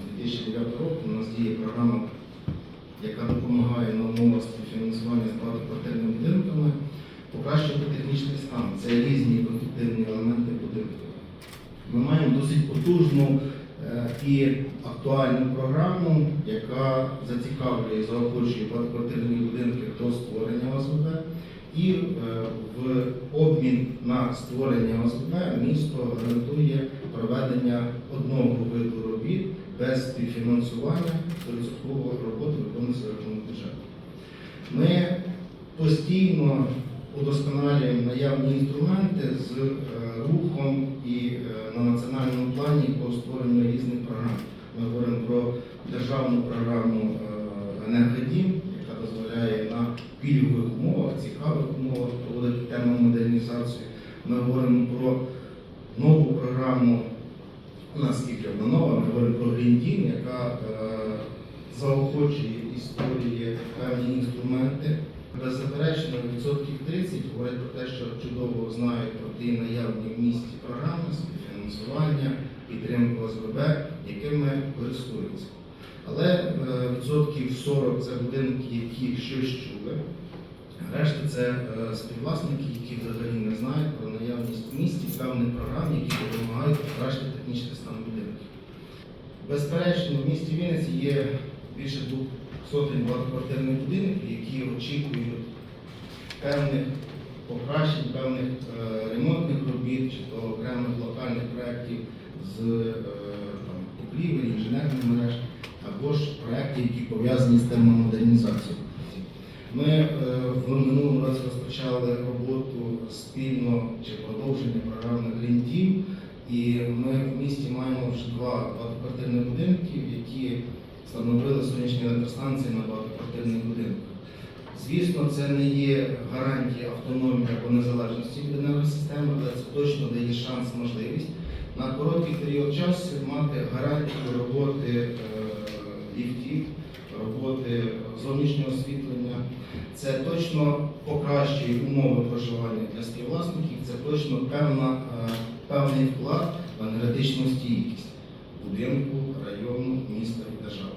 з 2009 року у нас діє програма, яка допомагає на умовах співфінансування з багатоквартирними будинками покращувати технічний стан. Це різні конструктивні елементи будинку. Ми маємо досить потужну е, і актуальну програму, яка зацікавлює заохочує багатоквартирні будинки до створення ОСББ. І е, в обмін на створення ОСББ місто гарантує проведення одного виду робіт без співфінансування 100% роботи виконується рахунок бюджету. Ми постійно удосконалюємо наявні інструменти з е, рухом і е, на національному плані по створенню різних програм. Ми говоримо про державну програму е, «Енергодім», яка дозволяє на пільгових умовах, цікавих умовах проводити тему модернізацію. Ми говоримо про нову програму, наскільки вона нова, ми говоримо про Deal, яка е, заохочує і створює певні інструменти. Беззаперечно, відсотків 30 говорять про те, що чудово знають про ті наявні в місті програми, співфінансування, підтримку ОСББ, якими користуються. Але е, відсотків 40 це будинки, які щось чули. Решта це е, співвласники, які взагалі не знають про наявність в місті певних програм, які допомагають покращити технічний стан будинків. Безперечно, в місті Вінниці є більше двох сотень багатоквартирних будинків, які очікують певних покращень, певних е, ремонтних робіт чи то окремих локальних проєктів з е, покрівель, інженерних мереж, або ж проєктів, які пов'язані з термомодернізацією. Ми е, в минулому році розпочали роботу спільно чи продовження програми Green Team, і ми в місті маємо вже два багатоквартирних будинків, які встановили сонячні електростанції на багатоквартирних будинках. Звісно, це не є гарантія автономії або незалежності від енергосистеми, але це точно дає шанс, можливість на короткий період часу мати гарантію роботи е, ліфтів, роботи зовнішнього освітлення. Це точно покращує умови проживання для співвласників, це точно певна, е, певний вклад в енергетичну стійкість будинку, району, міста і держави.